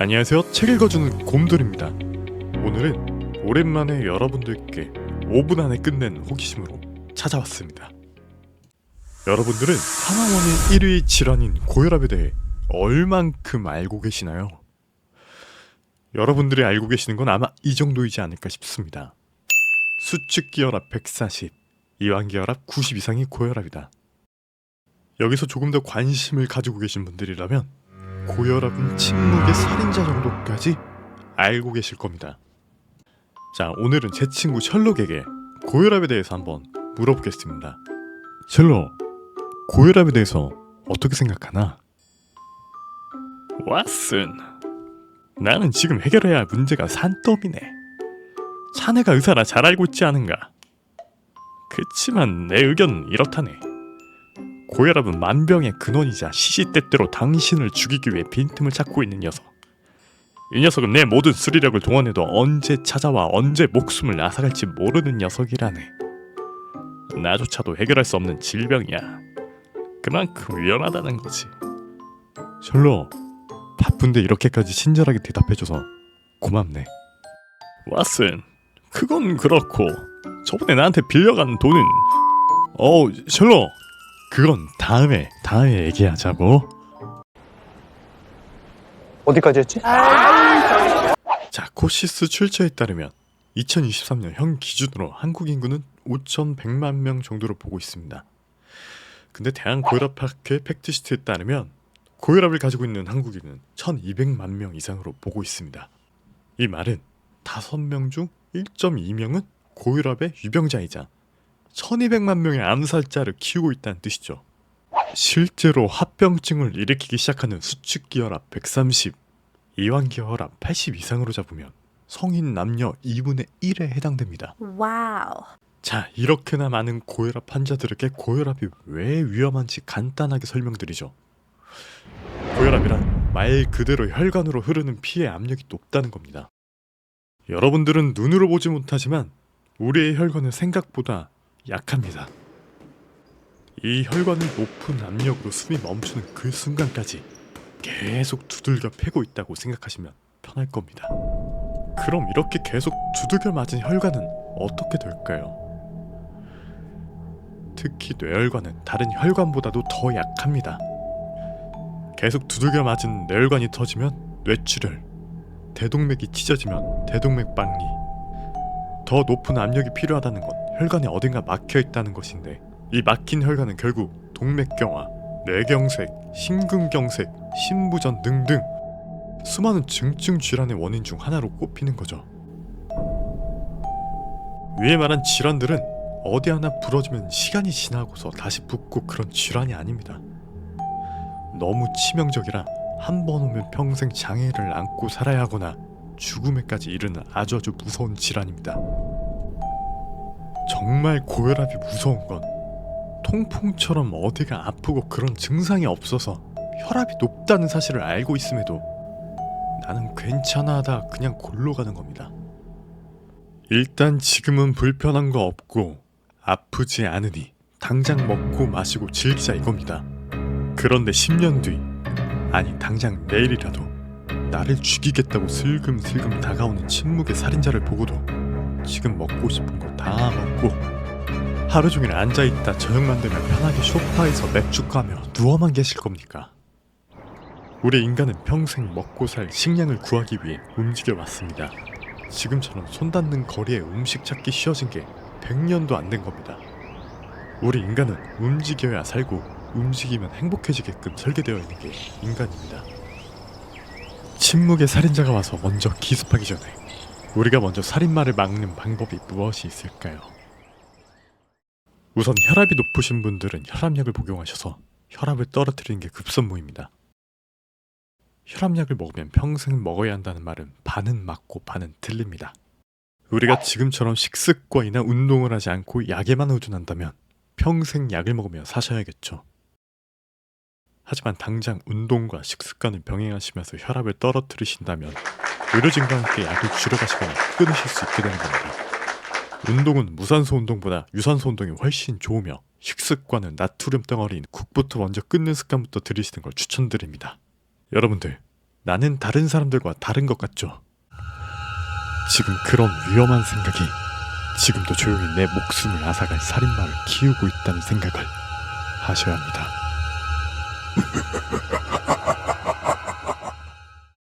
안녕하세요. 책 읽어주는 곰돌입니다. 오늘은 오랜만에 여러분들께 5분 안에 끝낸 호기심으로 찾아왔습니다. 여러분들은 하나원의 1위 질환인 고혈압에 대해 얼만큼 알고 계시나요? 여러분들이 알고 계시는 건 아마 이 정도이지 않을까 싶습니다. 수축기혈압 140, 이완기혈압 90 이상이 고혈압이다. 여기서 조금 더 관심을 가지고 계신 분들이라면 고혈압은 침묵의 살인자 정도까지 알고 계실 겁니다. 자, 오늘은 제 친구 셜록에게 고혈압에 대해서 한번 물어보겠습니다. 셜록, 고혈압에 대해서 어떻게 생각하나? 왓슨, 나는 지금 해결해야 할 문제가 산더미네. 자네가 의사라 잘 알고 있지 않은가? 그치만 내 의견은 이렇다네. 고혈압은 만병의 근원이자 시시때때로 당신을 죽이기 위해 빈틈을 찾고 있는 녀석. 이 녀석은 내 모든 수리력을 동원해도 언제 찾아와 언제 목숨을 앗아갈지 모르는 녀석이라네. 나조차도 해결할 수 없는 질병이야. 그만큼 위험하다는 거지. 셜록, 바쁜데 이렇게까지 친절하게 대답해줘서 고맙네. 왓슨, 그건 그렇고 저번에 나한테 빌려간 돈은 어, 셜록, 그건 다음에 다음에 얘기하자고. 어디까지 했지? 자, 코시스 출처에 따르면 2023년 현 기준으로 한국 인구는 5,100만 명 정도로 보고 있습니다. 근데 대한 고혈압학회 팩트시트에 따르면 고혈압을 가지고 있는 한국인은 1,200만 명 이상으로 보고 있습니다. 이 말은 5명 중 1.2명은 고혈압의 유병자이자 1200만 명의 암살자를 키우고 있다는 뜻이죠. 실제로 합병증을 일으키기 시작하는 수축기혈압 130, 이완기혈압 80 이상으로 잡으면 성인 남녀 2분의 1에 해당됩니다. 와우. 자, 이렇게나 많은 고혈압 환자들에게 고혈압이 왜 위험한지 간단하게 설명드리죠. 고혈압이란 말 그대로 혈관으로 흐르는 피의 압력이 높다는 겁니다. 여러분들은 눈으로 보지 못하지만 우리의 혈관은 생각보다 약합니다. 이 혈관을 높은 압력으로 숨이 멈추는 그 순간까지 계속 두들겨 패고 있다고 생각하시면 편할 겁니다. 그럼 이렇게 계속 두들겨 맞은 혈관은 어떻게 될까요? 특히 뇌혈관은 다른 혈관보다도 더 약합니다. 계속 두들겨 맞은 뇌혈관이 터지면 뇌출혈, 대동맥이 찢어지면 대동맥 박리, 더 높은 압력이 필요하다는 건 혈관에 어딘가 막혀 있다는 것인데 이 막힌 혈관은 결국 동맥경화, 뇌경색, 심근경색, 심부전 등등 수많은 증증 질환의 원인 중 하나로 꼽히는 거죠. 위에 말한 질환들은 어디 하나 부러지면 시간이 지나고서 다시 붓고 그런 질환이 아닙니다. 너무 치명적이라 한 번 오면 평생 장애를 안고 살아야 하거나 죽음에까지 이르는 아주 아주 무서운 질환입니다. 정말 고혈압이 무서운 건 통풍처럼 어디가 아프고 그런 증상이 없어서 혈압이 높다는 사실을 알고 있음에도 나는 괜찮아 하다 그냥 골로 가는 겁니다. 일단 지금은 불편한 거 없고 아프지 않으니 당장 먹고 마시고 즐기자 이겁니다. 그런데 10년 뒤, 아니 당장 내일이라도 나를 죽이겠다고 슬금슬금 다가오는 침묵의 살인자를 보고도 지금 먹고 싶은 거 다 먹고 하루 종일 앉아 있다 저녁만 되면 편하게 소파에서 맥주 까며 누워만 계실 겁니까? 우리 인간은 평생 먹고 살 식량을 구하기 위해 움직여 왔습니다. 지금처럼 손 닿는 거리에 음식 찾기 쉬워진 게 100년도 안 된 겁니다. 우리 인간은 움직여야 살고 움직이면 행복해지게끔 설계되어 있는 게 인간입니다. 침묵의 살인자가 와서 먼저 기습하기 전에 우리가 먼저 살인마를 막는 방법이 무엇이 있을까요? 우선 혈압이 높으신 분들은 혈압약을 복용하셔서 혈압을 떨어뜨리는 게 급선무입니다. 혈압약을 먹으면 평생 먹어야 한다는 말은 반은 맞고 반은 틀립니다. 우리가 지금처럼 식습관이나 운동을 하지 않고 약에만 의존한다면 평생 약을 먹으며 사셔야겠죠. 하지만 당장 운동과 식습관을 병행하시면서 혈압을 떨어뜨리신다면 의료진과 함께 약을 줄여가시거나 끊으실 수 있게 되는 겁니다. 운동은 무산소 운동보다 유산소 운동이 훨씬 좋으며 식습관은 나트륨 덩어리인 국부터 먼저 끊는 습관부터 들이시는 걸 추천드립니다. 여러분들 나는 다른 사람들과 다른 것 같죠. 지금 그런 위험한 생각이 지금도 조용히 내 목숨을 앗아갈 살인마를 키우고 있다는 생각을 하셔야 합니다.